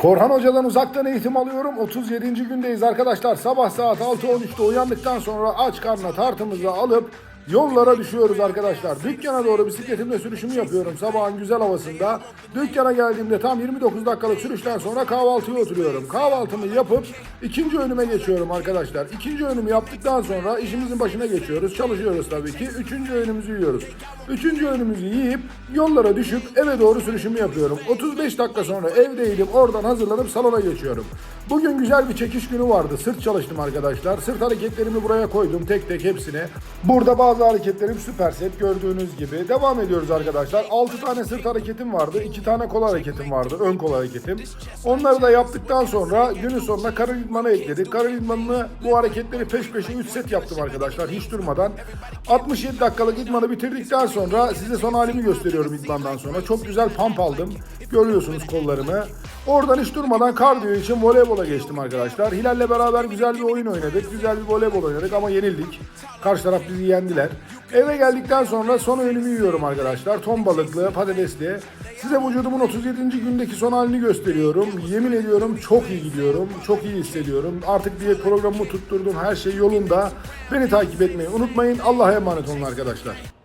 Korhan Hoca'dan uzaktan eğitim alıyorum. 37. gündeyiz arkadaşlar. Sabah saat 6.13'te uyandıktan sonra aç karnına tartımızı alıp yollara düşüyoruz arkadaşlar. Dükkana doğru bisikletimle sürüşümü yapıyorum sabahın güzel havasında. Dükkana geldiğimde tam 29 dakikalık sürüşten sonra kahvaltıya oturuyorum. Kahvaltımı yapıp ikinci önüme geçiyorum arkadaşlar. İkinci önümü yaptıktan sonra işimizin başına geçiyoruz. Çalışıyoruz tabii ki. Üçüncü önümüzü yiyoruz. Üçüncü önümüzü yiyip yollara düşüp eve doğru sürüşümü yapıyorum. 35 dakika sonra evdeydim. Oradan hazırlanıp salona geçiyorum. Bugün güzel bir çekiş günü vardı. Sırt çalıştım arkadaşlar. Sırt hareketlerimi buraya koydum tek tek hepsine. Burada bazı hareketlerim süper set gördüğünüz gibi. Devam ediyoruz arkadaşlar. 6 tane sırt hareketim vardı. 2 tane kol hareketim vardı. Ön kol hareketim. Onları da yaptıktan sonra günün sonuna karın idmanı ekledik. Karın idmanını bu hareketleri peş peşe 3 set yaptım arkadaşlar hiç durmadan. 67 dakikalık idmanı bitirdikten sonra size son halimi gösteriyorum idmandan sonra. Çok güzel pump aldım. Görüyorsunuz kollarımı. Oradan hiç durmadan kardiyo için voleybola geçtim arkadaşlar. Hilal'le beraber güzel bir oyun oynadık. Güzel bir voleybol oynadık ama yenildik. Karşı taraf bizi yendiler. Eve geldikten sonra son öğünümü yiyorum arkadaşlar. Ton balıklı, patatesli. Size vücudumun 37. gündeki son halini gösteriyorum. Yemin ediyorum çok iyi gidiyorum. Çok iyi hissediyorum. Artık diyet programımı tutturdum. Her şey yolunda. Beni takip etmeyi unutmayın. Allah'a emanet olun arkadaşlar.